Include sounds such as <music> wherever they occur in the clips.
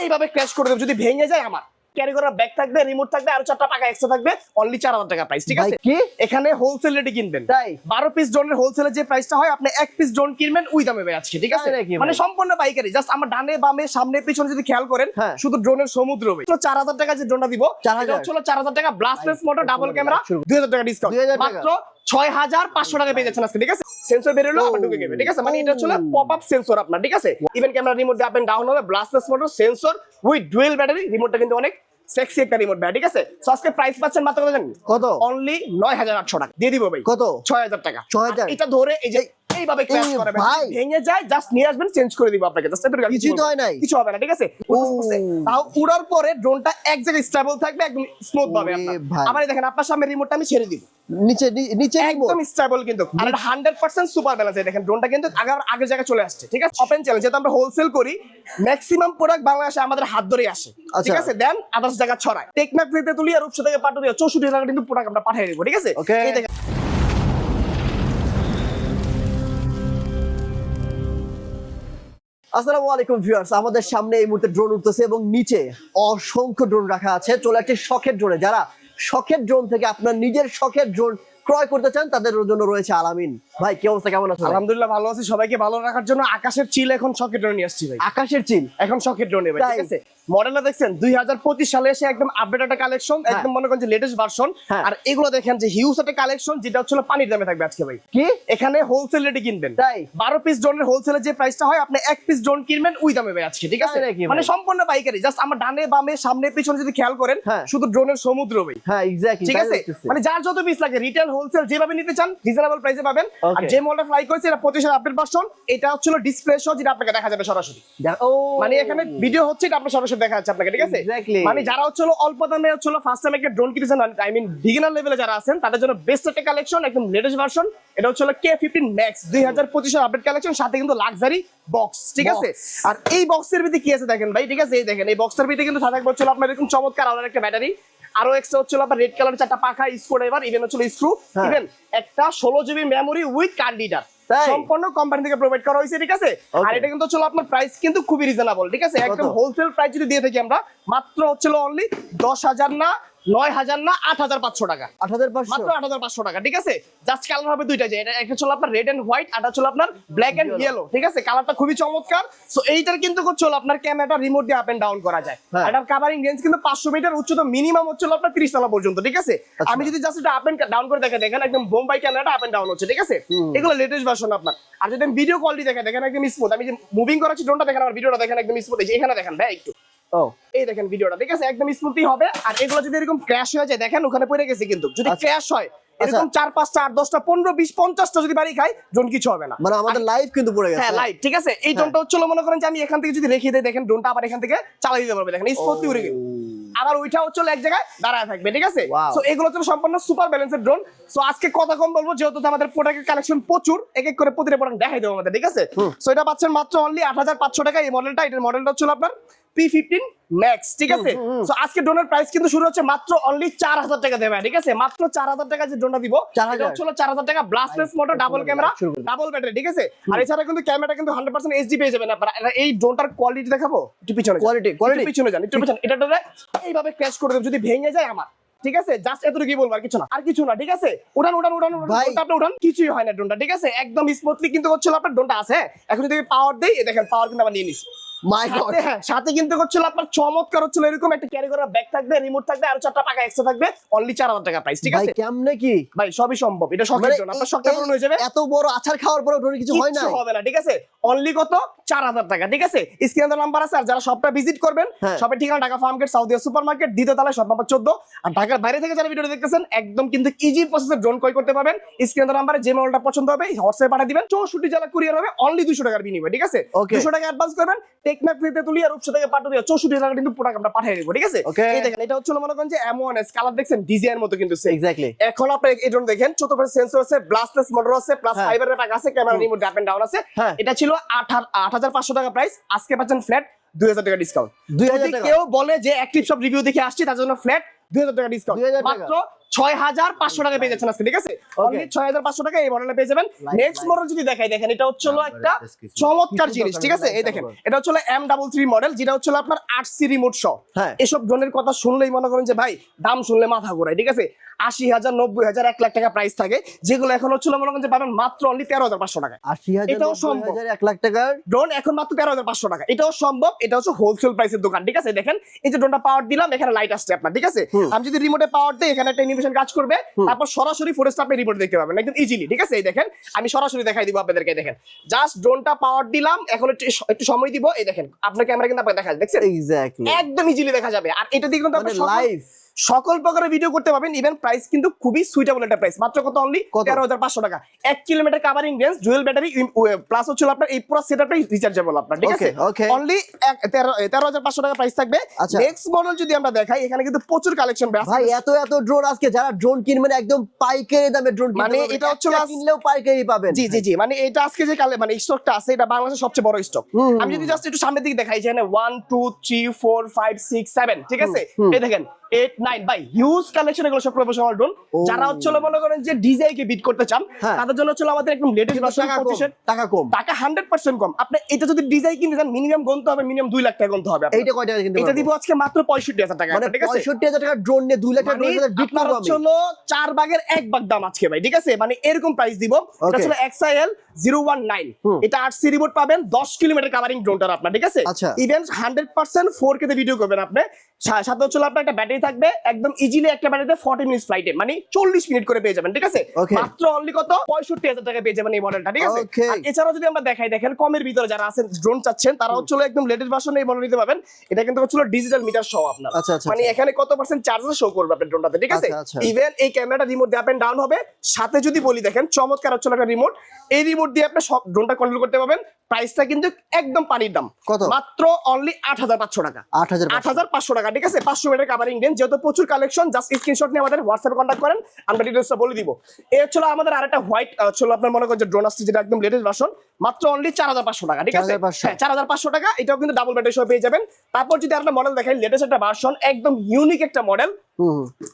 এইভাবে ক্র্যাশ করে দেবে। যদি ভেঙে যায় আমার। ক্যারি করার ব্যাগ থাকবে রিমোট থাকবে আর চারটা টাকা এক্সট্রা থাকবে অনলি চার হাজার টাকা প্রাইস ঠিক আছে? কি? এখানে হোলসেল রেটে কিনবেন। তাই? বারো পিস ড্রোনের হোলসেলের যে প্রাইসটা হয় আপনি এক পিস ড্রোন কিনবেন ওই দামে ভাই আজকে ঠিক আছে? মানে সম্পূর্ণ পাইকারি জাস্ট আমার ডানে বামে সামনে পিছনে যদি খেয়াল করেন হ্যাঁ। শুধু ড্রোনের সমুদ্র তো চার হাজার টাকা যে ড্রোনটা দিব 4,000 এটা হচ্ছে চার হাজার টাকা ব্লাস্টলেস মোটর ডাবল ক্যামেরা দুই হাজার টাকা ডিসকাউন্ট মাত্র ছয় হাজার পাঁচশো টাকা পেয়ে যাচ্ছেন আজকে ঠিক আছে? সেন্সর বেরোলো আবার ঢুকে গেবে ঠিক আছে? মানে এটা হচ্ছে পপ আপ সেন্সর আপনার ঠিক আছে? ইভেন ক্যামেরা রিমোট দিয়ে আপ এন্ড ডাউন হবে brushless motor sensor with dual battery রিমোটটা কিন্তু অনেক সেক্সি একটা রিমোট ব্যাটারি ঠিক আছে? সো আজকে প্রাইস পাচ্ছেন মাত্র কত জানেন কত? অনলি নয় হাজার আটশো টাকা। দিয়ে দিব ভাই। কত? ছয় হাজার টাকা। ছয় হাজার। এটা ধরে এই যে এইভাবে ক্র্যাশ এই ভেঙে যায় জাস্ট নিয়ে আসবেন চেঞ্জ করে দিব আপনাকে জাস্ট এতটুকু কিছুই তো হয় নাই। কিছু হবে না ঠিক আছে? তাও উড়ার পরে ড্রোনটা এক জায়গায় স্টেবল থাকবে একদম স্মুথ ভাবে আপনার। ভাই। দেখেন আপনার সামনে রিমোটটা আমি ছেড়ে দিব। নিচে নিচে একদম স্টেবল কিন্তু। আর এটা 100% সুপার ব্যালেন্স দেখেন ড্রোনটা কিন্তু আগে আগের জায়গায় চলে আসছে ঠিক আছে? ওপেন চ্যালেঞ্জ যেহেতু আমরা হোলসেল করি ম্যাক্সিমাম প্রোডাক্ট বাংলাদেশে আমাদের হাত ধরেই আসে ঠিক আচ্ছা। আছে? দেন আদার্স জায়গা ছড়ায়। টেকনাফ থেকে তুলি আর রূপসা থেকে পাটুরিয়া চৌষট্টি টাকা কিন্তু প্রোডাক্ট আমরা পাঠিয়ে দেবো ঠিক আছে? Okay. আসসালামু আলাইকুম ভিউয়ার্স আমাদের সামনে এই মুহূর্তে ড্রোন উঠতেছে এবং নিচে অসংখ্য ড্রোন রাখা আছে। চলে একটি শখের ড্রোনে যারা শখের ড্রোন থেকে আপনার নিজের শখের ড্রোন ক্রয় করতে চান তাদের জন্য রয়েছে আলামিন। ভাই কি অবস্থা? কেমন আছো আলহামদুলিল্লাহ ভালো আছি। সবাইকে ভালো রাখার জন্য আকাশের চিল এখন শখের ড্রোন নিয়ে আসছি ভাই। আকাশের চিল? এখন শখের ড্রোনে ভাই ঠিক আছে? মডেলটা দেখছেন দুই হাজার পঁচিশ সালে এসে একদম আপডেট একটা কালেকশন একদম মনে করেন যে লেটেস্ট ভার্সন হ্যাঁ। আর এগুলো দেখেন যে হিউজ একটা কালেকশন যেটা হচ্ছে পানির দামে থাকবে আজকে ভাই। কি? এখানে হোলসেল রেটে কিনবেন। তাই? বারো পিস ড্রোনের হোলসেলের যে প্রাইসটা হয় আপনি এক পিস ড্রোন কিনবেন ওই দামে ভাই আজকে ঠিক আছে? মানে সম্পূর্ণ পাইকারি জাস্ট আমার ডানে বামে সামনে পিছনে যদি খেয়াল করেন হ্যাঁ। শুধু ড্রোনের সমুদ্র ভাই। হ্যাঁ এক্স্যাক্টলি ঠিক আছে? মানে যার যত পিস লাগে রিটেল হোলসেল যেভাবে নিতে চান রিজনেবল প্রাইসে পাবেন। আর যে মডেলটা ফ্লাই করেছে এটা পঁচিশের আপডেট ভার্সন এটা হচ্ছিল ডিসপ্লে শো যেটা আপনাকে দেখা যাবে সরাসরি। মানে এখানে ভিডিও হচ্ছে এটা আপনার সরাসরি দেখা যাচ্ছে আপনাকে ঠিক আছে মানে যারা হচ্ছে অল্প দামে হচ্ছে ফার্স্ট টাইম একটা ড্রোন কিনেছেন আই মিন বিগিনার লেভেলে যারা আছেন তাদের জন্য বেস্ট একটা কালেকশন একদম লেটেস্ট ভার্সন এটা হচ্ছে কে ফিফটিন ম্যাক্স দুই হাজার পঁচিশের আপডেট কালেকশন সাথে কিন্তু লাক্সারি বক্স ঠিক আছে আর এই বক্সের ভিতরে কি আছে দেখেন ভাই ঠিক আছে এই দেখেন এই বক্সের ভিতরে কিন্তু সাথে হচ্ছে আপনার এরকম চমৎকার আলাদা একটা ব্যাটারি আরও এক্সট্রা হচ্ছে হলো আপনার রেড কালার চারটা পাখা স্ক্রু ড্রাইভার ইভেন হচ্ছে স্ক্রু। ইভেন একটা ষোলো জিবি মেমোরি উইথ তাই? সম্পূর্ণ কোম্পানি থেকে প্রোভাইড করা হয়েছে ঠিক আছে? আর এটা কিন্তু চলো আপনার প্রাইস কিন্তু খুবই রিজনেবল ঠিক আছে? একদম হোলসেল প্রাইস যদি দিয়ে থাকি আমরা মাত্র হচ্ছিল অনলি দশ হাজার না নয় হাজার না আট হাজার পাঁচশো টাকা? আট হাজার পাঁচশো। মাত্র আট হাজার পাঁচশো টাকা ঠিক আছে? জাস্ট কালার হবে দুইটা যে এটা একটা ছিল আপনার রেড এন্ড হোয়াইট আর ছিল আপনার ব্ল্যাক এন্ড ইয়েলো ঠিক আছে? কালারটা খুবই চমৎকার। সো এইটার কিন্তু হচ্ছে আপনার ক্যামেরাটা রিমোট দিয়ে আপ এন্ড ডাউন করা যায়। এটার কাভারিং রেঞ্জ কিন্তু পাঁচশো মিটার উচ্চতা মিনিমাম হচ্ছে আপনার তিরিশ তলা পর্যন্ত ঠিক আছে? আচ্ছা। আমি যদি জাস্ট এটা আপ এন্ড ডাউন করে দেখে দেখেন একদম বোম্বাই ক্যামেরাটা আপ এন্ড ডাউন হচ্ছে ঠিক আছে? এগুলো লেটেস্ট ভার্সন আপনার। আর যদি ভিডিও কোয়ালিটি দেখে দেখেন একদম স্মুথ আমি যে মুভিং করাচ্ছি ড্রোনটা দেখেন আমার ভিডিওটা দেখেন একদম স্মুথ এখানে দেখেন ভাই একটু। ও। এই দেখেন ভিডিওটা ঠিক আছে? একদম স্মুথই হবে। আর এগুলো যদি এরকম ক্র্যাশ হয়ে যায় দেখেন ওখানে পড়ে গেছে কিন্তু। যদি আচ্ছা। ক্র্যাশ হয় এরকম চার পাঁচটা আট দশটা পনেরো বিশ পঞ্চাশটা যদি বাড়ি খাই ড্রোন কিছু হবে না। মানে আমাদের লাইভ কিন্তু পড়ে গেছে। হ্যাঁ ঠিক আছে? এই ড্রোনটা হচ্ছিল মনে করেন যে আমি এখান থেকে যদি রেখে দিই দেখেন ড্রোনটা আবার এখান থেকে চালাই দিতে পারবে। দেখেন উড়ে গেল। আবার ওইটা হচ্ছে এক জায়গায় দাঁড়ায় থাকবে ঠিক আছে? সো এগুলো হচ্ছে সম্পূর্ণ সুপার ব্যালেন্সের ড্রোন সো আজকে কথা কম বলব যেহেতু আমাদের প্রোডাক্টের কালেকশন প্রচুর এক এক করে প্রতিটা প্রোডাক্ট দেখাই দেবো আমাদের ঠিক আছে? সো এটা পাচ্ছেন মাত্র অনলি আট হাজার পাঁচশো টাকা এই মডেলটা এটার মডেলটা হচ্ছিল আপনার পি ফিফটিন ম্যাক্স ঠিক আছে? হুম, হুম। আজকে ড্রোনের প্রাইস কিন্তু শুরু হচ্ছে মাত্র অনলি চার হাজার টাকা দেবে ঠিক আছে? মাত্র চার হাজার টাকা যে ড্রোনটা দিব 4,000 চার হাজার টাকা ব্লাস্টলেস মোটর ডাবল ক্যামেরা করুন, শুরু করুন। ডাবল ব্যাটারি ঠিক আছে? আর এছাড়া কিন্তু ক্যামেরাটা কিন্তু হান্ড্রেড পার্সেন্ট এইচডি পেয়ে যাবেন আপনারা। এই ড্রোনটার কোয়ালিটি দেখাবো? একটু পিছনে যান। Quality, পিছনে যান একটু পিছনে এটা এইভাবে ক্র্যাশ করে দেবে যদি ভেঙে যায় আমার ঠিক আছে? জাস্ট এতটুকু কি বলব আর কিছু না আর কিছু না ঠিক আছে? উড়ান উড়ান উড়ান। ড্রোনটা আপনি উড়ান কিছুই হয় না ডোনটা ঠিক আছে? একদম স্মুথলি কিন্তু হচ্ছিল আপনার ডোনটা আছে এখন যদি পাওয়ার দেই দেখেন পাওয়ার কিন্তু আবার নিয়ে নিছি। মাই গড সাথে- কিন্তু হচ্ছিল আপনার চমৎকার হচ্ছিল এরকম একটা ক্যারি করার ব্যাগ থাকবে রিমোট থাকবে আর চারটা টাকা এক্সট্রা থাকবে অনলি চার হাজার টাকা প্রাইস ঠিক আছে? কেমনে কি? ভাই সবই সম্ভব এটা শখের মানে জন্য আপনার শখটা পূরণ হয়ে যাবে? এত বড় আচার খাওয়ার পরে ড্রোনে কিছু হয় না হবে না ঠিক আছে? অনলি কত? চার হাজার টাকা ঠিক আছে? স্ক্রিনে নাম্বার আছে আর যারা শপটা ভিজিট করবেন হ্যাঁ। শপের ঠিকানা Dhaka farm gate south supermarket দ্বিতীয় তলায় শপ নাম্বার চোদ্দ। আর ঢাকার বাইরে থেকে যারা ভিডিও দেখতেছেন একদম কিন্তু ইজি প্রসেসে ড্রোন ক্রয় করতে পারবেন। স্ক্রিনে নাম্বারে যে মডেলটা পছন্দ হবে হোয়াটসঅ্যাপে পাঠিয়ে দিবেন। চৌষট্টি জেলা কুরিয়ার হবে অনলি দুশো টাকার বিনিময় ঠিক আছে? Okay. দুশো টাকা অ্যাডভান্স করবেন টেকনাফ ফ্রিতে তুলি আর উপসা থেকে দিয়ে চৌষট্টি টাকা কিন্তু প্রোডাক্ট আমরা পাঠিয়ে দেবো ঠিক আছে? এই দেখেন এটা হচ্ছে মনে করেন যে এমন কালার দেখছেন ডিজাইন মতো কিন্তু এক্স্যাক্টলি এখন আপনি এই ড্রোন দেখেন চতুর্থ সেন্সর আছে ব্লাস্টলেস মোটর আছে প্লাস। ফাইবারের প্যাক আছে camera remote up and down আছে। হ্যাঁ। এটা ছিল আট আট হাজার পাঁচশো টাকা প্রাইস আজকে পাচ্ছেন ফ্ল্যাট দুই হাজার টাকা ডিসকাউন্ট 2000 যদি টাকা। কেউ বলে যে অ্যাক্টিভ সব রিভিউ দেখে আসছি তার জন্য ফ্ল্যাট দুই হাজার টাকা ডিসকাউন্ট মাত্র ছয় হাজার পাঁচশো টাকা পেয়ে যাচ্ছেন আজকে ঠিক আছে? ছয় হাজার পাঁচশো টাকা এই মডেলে পেয়ে যাবেন। নেক্সট মডেল যদি দেখাই দেখেন এটা হচ্ছে একটা চমৎকার জিনিস ঠিক আছে? এই দেখেন এটা হচ্ছে এম ডাবল থ্রি মডেল যেটা হচ্ছে আপনার আট সি রিমোট সহ। হ্যাঁ। এসব ড্রোনের কথা শুনলেই মনে করেন যে ভাই দাম শুনলে মাথা ঘোরায় ঠিক আছে? আশি হাজার নব্বই হাজার এক লাখ টাকা প্রাইস থাকে। যেগুলো এখন হচ্ছে মনে করেন যে পাবেন মাত্র অনলি তেরো হাজার পাঁচশো টাকা আশি এটাও সম্ভব। এক লাখ টাকার? ড্রোন এখন মাত্র তেরো হাজার পাঁচশো টাকা। এটাও সম্ভব এটা হচ্ছে হোলসেল প্রাইসের দোকান ঠিক আছে? দেখেন এই যে ড্রোনটা পাওয়ার দিলাম এখানে লাইট আসছে আপনার ঠিক আছে? আমি যদি রিমোটে পাওয়ার দিই এখানে একটা অ্যানিমেশন কাজ করবে তারপর সরাসরি ফুটেজটা আপনি রিপোর্ট দেখতে পাবেন। একদম ইজিলি ঠিক আছে? এই দেখেন আমি সরাসরি দেখাই দিব আপনাদেরকে দেখেন। জাস্ট ড্রোনটা পাওয়ার দিলাম এখন একটু একটু সময় দিব এই দেখেন। আপনার ক্যামেরা কিন্তু আপনাকে দেখা যাবে দেখছেন? এক্স্যাক্টলি একদম ইজিলি দেখা যাবে। আর এটা দিয়ে কিন্তু লাইফ লাইভ সকল প্রকারের ভিডিও করতে পারবেন। ইভেন প্রাইস কিন্তু খুবই সুইটেবল একটা প্রাইস মাত্র কত অনলি তেরো হাজার পাঁচশো টাকা। এক kilometre covering range dual battery plus হচ্ছে হলো আপনার এই পুরো সেটআপটাই রিচার্জেবল আপনার ঠিক আছে. অনলি তেরো হাজার পাঁচশো টাকা প্রাইস থাকবে। আচ্ছা। নেক্সট মডেল যদি আমরা দেখাই এখানে কিন্তু প্রচুর কালেকশন ভাই এত এত ড্রোন আজকে যারা ড্রোন কিনবেন একদম পাইকারি দামে ড্রোন মানে এটা হচ্ছে কিনলেও পাইকারি পাবেন। জি জি জি। মানে এটা আজকে যে কালে মানে স্টকটা আছে এটা বাংলাদেশের সবচেয়ে বড় স্টক আমি যদি জাস্ট একটু সামনের দিকে দেখাই যেখানে one two three four five six seven ঠিক আছে? এই দেখেন eight nine by huge collection এগুলো সব প্রফেশনাল ড্রোন যারা হচ্ছে মনে করেন যে ডিজাই কে বিট করতে চান হ্যাঁ। তাদের জন্য হচ্ছে আমাদের একদম লেটেস্ট টাকা কম পঁচিশের টাকা কম। টাকা হান্ড্রেড পার্সেন্ট কম। আপনি এটা যদি ডিজাই কিনতে চান মিনিমাম গুনতে হবে মিনিমাম দুই লাখ টাকা গুনতে হবে এইটা কয় টাকা এটা দিব আজকে মাত্র পঁয়ষট্টি হাজার টাকা মানে ঠিক আছে? পঁয়ষট্টি হাজার টাকা ড্রোন নিয়ে দুই লাখ টাকা মানে বিট হলো চার ভাগের এক ভাগ দাম আজকে ভাই ঠিক আছে? মানে এরকম প্রাইস দিব। এটা. এক্সআইএল জিরো ওয়ান নাইন এটা আট সি রিমোট পাবেন দশ কিলোমিটার কাভারিং ড্রোনটার আপনার ঠিক আছে। Even hundred percent four K video করবেন আপনি। সাথে হচ্ছে আপনার একটা ব্যাটারি থাকবে একদম ইজিলি একটা ব্যাটারিতে ফর্টি মিনিট ফ্লাইটে মানে চল্লিশ মিনিট করে পেয়ে যাবেন ঠিক আছে? মাত্র অনলি কত? পঁয়ষট্টি হাজার টাকা পেয়ে যাবেন এই মডেলটা ঠিক আছে? এছাড়াও যদি আমরা দেখাই দেখেন কমের ভিতরে যারা আছেন ড্রোন চাচ্ছেন তারা হচ্ছে একদম লেটেস্ট ভার্সন এই মডেল নিতে পাবেন এটা কিন্তু হচ্ছে ডিজিটাল মিটার সহ আপনার। আচ্ছা আচ্ছা মানে এখানে কত পার্সেন্ট চার্জেস শো করবে আপনার ড্রোনটাতে ঠিক আছে? আচ্ছা, আচ্ছা। ইভেন এই ক্যামেরাটা রিমোট দিয়ে আপ এন্ড ডাউন হবে। সাথে যদি বলি দেখেন চমৎকার হচ্ছে একটা রিমোট এই রিমোট দিয়ে আপনি সব ড্রোনটা কন্ট্রোল করতে পারবেন। প্রাইসটা কিন্তু একদম পানির দাম। কত? মাত্র অনলি আট হাজার পাঁচশো টাকা। আট হাজার আট হাজার পাঁচশো টাকা ঠিক আছে? পাঁচশো মিটার কাভারিং রেঞ্জ যেহেতু প্রচুর কালেকশন জাস্ট স্ক্রিনশট নিয়ে আমাদের হোয়াটসঅ্যাপে কন্ট্যাক্ট করেন আমরা ডিটেলসটা বলে দিব। এ হচ্ছে হলো আমাদের আরেকটা হোয়াইট হলো আপনার মনে করেন যে ড্রোন আসছে যেটা একদম লেটেস্ট ভার্সন মাত্র অনলি চার হাজার পাঁচশো টাকা ঠিক আছে? হ্যাঁ চার হাজার পাঁচশো টাকা এটাও কিন্তু ডাবল ব্যাটারি সহ পেয়ে যাবেন। তারপর যদি আপনার মডেল দেখেন লেটেস্ট একটা ভার্সন একদম ইউনিক একটা মডেল।